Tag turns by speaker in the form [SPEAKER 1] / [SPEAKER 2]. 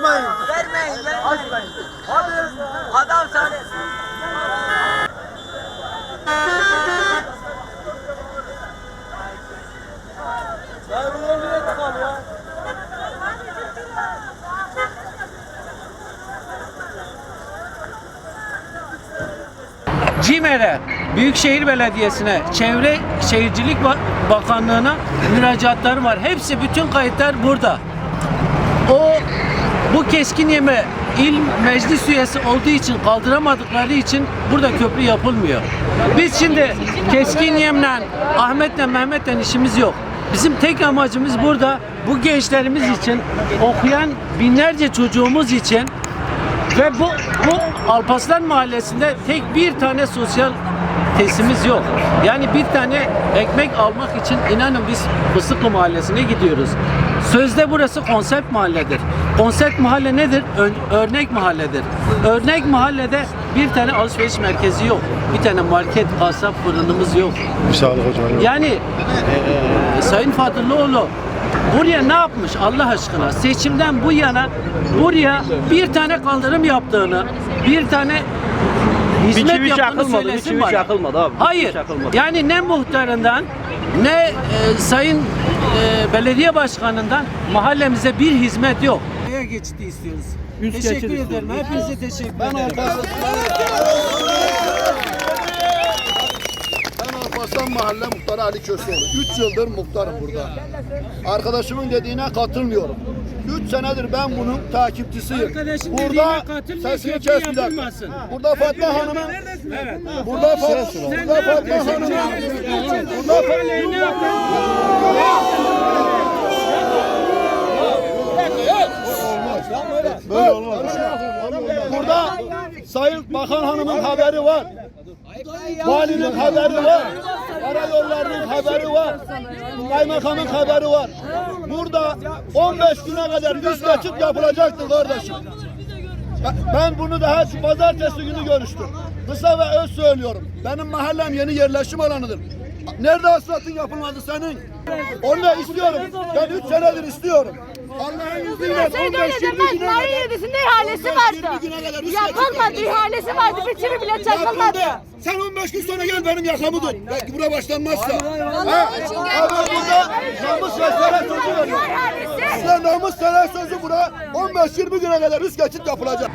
[SPEAKER 1] Açmayın.
[SPEAKER 2] Vermeyin, vermeyin.
[SPEAKER 1] Açmayın.
[SPEAKER 2] Hadi. Adam.
[SPEAKER 1] Ya nereye ya?
[SPEAKER 3] CİMER'e, Büyükşehir Belediyesi'ne, Çevre Şehircilik Ba- Bakanlığı'na müracaatları var. Hepsi bütün kayıtlar burada. O bu keskin yeme il meclis üyesi olduğu için kaldıramadıkları için burada köprü yapılmıyor. Biz şimdi keskin yemle Ahmet'le Mehmet'le işimiz yok. Bizim tek amacımız burada bu gençlerimiz için okuyan binlerce çocuğumuz için ve bu bu Alpaslan Mahallesi'nde tek bir tane sosyal tesisimiz yok. Yani bir tane ekmek almak için inanın biz Fıstıklı Mahallesi'ne gidiyoruz. Sözde burası konsept mahalledir. Konsept mahalle nedir? Ö- örnek mahalledir. Örnek mahallede bir tane alışveriş merkezi yok. Bir tane market, kasap, fırınımız yok.
[SPEAKER 4] Sağlık hocam.
[SPEAKER 3] Yani eee, Sayın Fadıllıoğlu buraya ne yapmış Allah aşkına? Seçimden bu yana buraya bir tane kaldırım yaptığını, bir tane hizmet
[SPEAKER 5] çivi
[SPEAKER 3] yaptığını
[SPEAKER 5] çakılmadı, bir
[SPEAKER 3] söylesin
[SPEAKER 5] çivi
[SPEAKER 3] bana.
[SPEAKER 5] çakılmadı abi, bir çivi
[SPEAKER 3] Hayır.
[SPEAKER 5] çakılmadı.
[SPEAKER 3] Yani ne muhtarından ne e, sayın e, belediye başkanından mahallemize bir hizmet yok. Nereye geçti istiyoruz?
[SPEAKER 5] Üst
[SPEAKER 3] teşekkür ederim. Hepinize teşekkür
[SPEAKER 4] Ben
[SPEAKER 3] ederim.
[SPEAKER 4] Ben Alparslan Mahalle Muhtarı Ali Köseoğlu. 3 yıldır muhtarım burada. Arkadaşımın dediğine katılmıyorum. 3 senedir ben bunun takipçisiyim.
[SPEAKER 3] Arkadaşın
[SPEAKER 4] burada
[SPEAKER 3] dediğine katılmıyor,
[SPEAKER 4] sesini
[SPEAKER 3] köprü
[SPEAKER 4] kes bir dakika.
[SPEAKER 3] yapılmasın.
[SPEAKER 4] Burada Fatma Hanım'ın
[SPEAKER 3] Evet.
[SPEAKER 4] Burada Fatma, burada Fatma Hanım'ın burada Böyle Sayın Bakan Hanım'ın haberi var. Valinin haberi var. Karayollarının haberi var. Kaymakamın haberi var. Burada 15 güne kadar üst geçit yapılacaktı kardeşim. Ben- bunu daha şu pazartesi günü görüştüm. Kısa ve öz söylüyorum. Benim mahallem yeni yerleşim alanıdır. Nerede asfaltın yapılmadı senin? Onu da istiyorum. Ben 3 senedir istiyorum. Allah'ın izniyle
[SPEAKER 6] Şeyde
[SPEAKER 4] 15
[SPEAKER 6] öyle
[SPEAKER 4] 20
[SPEAKER 6] demez.
[SPEAKER 4] güne kadar.
[SPEAKER 6] Yedisi'nde ihalesi
[SPEAKER 4] 15-20
[SPEAKER 6] vardı.
[SPEAKER 4] güne kadar üst
[SPEAKER 6] Yapılmadı. ihalesi vardı. Bir çivi bile çakılmadı.
[SPEAKER 4] Sen 15 gün sonra gel benim yakamı tut. Belki bura başlanmazsa. Ha? Ama burada namus ve sözü veriyor.
[SPEAKER 6] İhalesi.
[SPEAKER 4] Size namus şeref sözü bura 15-20 güne kadar üst geçit yapılacak.